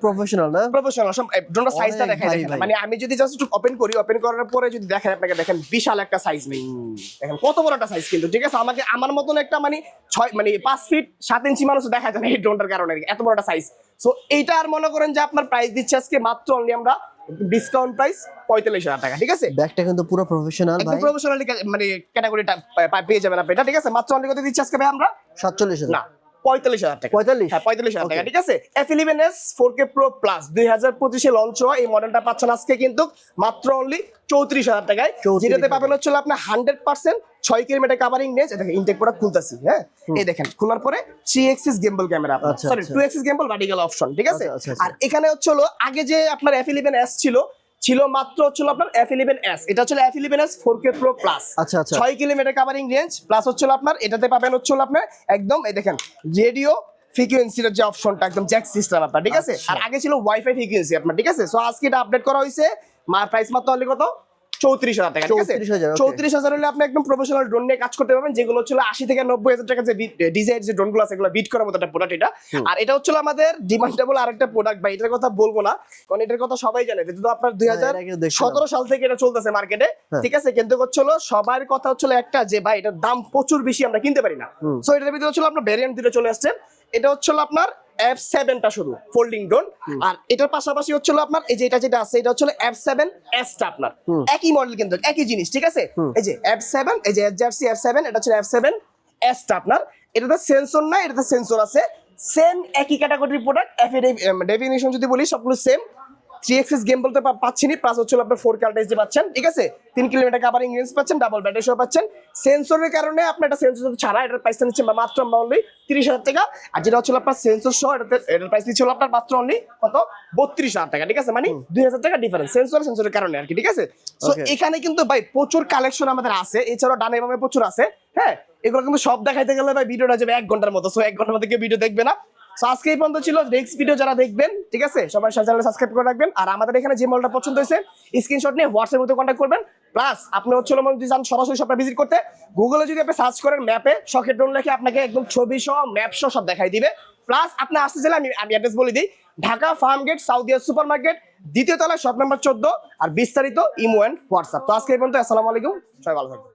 প্রফেশনাল না? প্রফেশনাল ড্রোনটা সাইজটা দেখাই দেখেন মানে আমি যদি জাস্ট একটু ওপেন করি ওপেন করার পরে যদি দেখেন আপনাকে দেখেন বিশাল একটা সাইজ নেই। দেখেন কত বড় একটা সাইজ কিন্তু ঠিক আছে? আমাকে আমার মতন একটা মানে ছয় মানে পাঁচ ফিট সাত ইঞ্চি মানুষ দেখা যায় না এই ড্রোনটার কারণে এত বড় একটা সাইজ সো এইটা আর মনে করেন যে আপনার প্রাইস দিচ্ছে আজকে মাত্র অনলি আমরা ডিসকাউন্ট প্রাইস পঁয়তাল্লিশ হাজার টাকা ঠিক আছে? ব্যাগটা কিন্তু পুরো প্রফেশনাল ভাই। প্রফেশনালি মানে ক্যাটাগরিটা পেয়ে যাবেন আপনি এটা ঠিক আছে? মাত্র অনলি কত দিচ্ছি আজকে ভাই আমরা? 47 না পঁয়তাল্লিশ হাজার টাকা। 45 হ্যাঁ পঁয়তাল্লিশ হাজার টাকা। ঠিক আছে? F eleven S four K pro plus দুই হাজার পঁচিশে লঞ্চ হওয়া এই মডেলটা পাচ্ছেন আজকে কিন্তু মাত্র অনলি চৌত্রিশ হাজার টাকায়। 34,000 যেটাতে পাবেন হচ্ছে আপনার হান্ড্রেড পার্সেন্ট ছয় কিলোমিটার কাভারিং নেজ। দেখেন ইনটেক প্রোডাক্ট খুলতেছি হ্যাঁ? এই দেখেন খোলার পরে three axis gimbal camera sorry. Two axis gimbal vertical option ঠিক আছে? আচ্ছা, আচ্ছা, আচ্ছা। আর এখানে হচ্ছে হলো আগে যে আপনার এফ ইলেভেন এস ছিল ছিল মাত্র হচ্ছিল আপনার এফ ইলেভেন এস এটা হচ্ছে F eleven S four K pro plus আচ্ছা আচ্ছা। ছয় কিলোমিটার কাভারিং রেঞ্জ প্লাস হচ্ছিল আপনার এটাতে পাবেন হচ্ছিল আপনার একদম এই দেখেন রেডিও ফ্রিকুয়েন্সির যে অপশনটা একদম জ্যাক সিস্টেম আপনার ঠিক আছে? আচ্ছা। আর আগে ছিল ওয়াইফাই ফ্রিকোয়েন্সি আপনার ঠিক আছে? সো আজকে এটা আপডেট করা হয়েছে মার প্রাইস মাত্র হলে কত? চৌত্রিশ হাজার টাকা ঠিক আছে 34,000, okay. চৌত্রিশ হাজার হলে আপনি একদম প্রফেশনাল ড্রোন নিয়ে কাজ করতে পারবেন যেগুলো ছিল আশি থেকে নব্বই হাজার টাকা যে ডিজাইন যে ড্রোনগুলো আছে এগুলো বিট করার মতো একটা প্রোডাক্ট এটা আর এটা হচ্ছিল আমাদের ডিমান্ডেবল আরেকটা প্রোডাক্ট ভাই এটার কথা বলব না কারণ এটার কথা সবাই জানে এটা তো আপনার দুই হাজার। সতেরো সাল থেকে এটা চলতেছে মার্কেটে হ্যাঁ। ঠিক আছে কিন্তু হচ্ছিল সবার কথা হচ্ছিল একটা যে ভাই এটার দাম প্রচুর বেশি আমরা কিনতে পারি না। সো এটার ভিতরে হচ্ছিল আপনার ভ্যারিয়েন্ট দুটো চলে আসছে এটা হচ্ছিল আপনার এফ সেভেনটা শুধু ফোল্ডিং ড্রোন আর এটার পাশাপাশি হচ্ছিল আপনার এই যে এটা যেটা আছে এটা হচ্ছিল এফ সেভেন এসটা আপনার। একই মডেল কিন্তু একই জিনিস ঠিক আছে? এই যে এফ সেভেন এই যে এফ জার্সি এফ সেভেন এটা হচ্ছে এফ সেভেন এসটা আপনার। এটাতে সেন্সর না এটাতে সেন্সর আছে। সেম একই ক্যাটাগরির প্রোডাক্ট এফ ডেফিনেশন যদি বলি সবগুলো সেম থ্রি এক্সিস গেম বলতে পাচ্ছেনি প্লাস হচ্ছে আপনার ফোর কার্টেজ পাচ্ছেন ঠিক আছে? তিন কিলোমিটার কাভারিং রেঞ্জ পাচ্ছেন ডাবল ব্যাটারি সহ পাচ্ছেন। সেন্সরের কারণে আপনার একটা সেন্সর ছাড়া এটার প্রাইস নিচ্ছে মাত্র অনলি তিরিশ হাজার টাকা। আর যেটা হচ্ছে আপনার সেন্সর সহ এটাতে এটার প্রাইস আপনার মাত্র অনলি কত? বত্রিশ হাজার টাকা ঠিক আছে? মানে দুই হাজার টাকা ডিফারেন্স সেন্সর সেন্সরের কারণে আর কি ঠিক আছে? Okay. এখানে কিন্তু ভাই প্রচুর কালেকশন আমাদের আছে এছাড়াও ডানে বামে প্রচুর আছে হ্যাঁ? এগুলো কিন্তু সব দেখাইতে গেলে ভাই ভিডিওটা যাবে এক ঘণ্টার মতো সো এক ঘণ্টার মধ্যে কেউ ভিডিও দেখবে না। সো ছিল নেক্সট ভিডিও যারা দেখবেন, ঠিক আছে? সবাই চ্যানেল সাবস্ক্রাইব করে রাখবেন। আর আমাদের এখানে যে মলটা পছন্দ হয়েছে স্ক্রিনশট নিয়ে হোয়াটসঅ্যাপ মধ্যে কন্ট্যাক্ট করবেন। প্লাস আপনি হচ্ছে যদি যান সরাসরি ভিজিট করতে গুগলে যদি আপনি সার্চ করেন ম্যাপে শখের ড্রোন লেখে আপনাকে একদম ছবি সহ ম্যাপ সহ সব দেখাই দিবে। প্লাস আপনি আসতে চাইলে আমি আমি অ্যাড্রেস বলে দিই, Dhaka farm gate Saudia super market দ্বিতীয় তলায় শপ নাম্বার চোদ্দ, আর বিস্তারিত ইমো অ্যান্ড হোয়াটসঅ্যাপ তো আজকে পর্যন্ত, আসসালামু আলাইকুম, সবাই ভালো থাকবেন।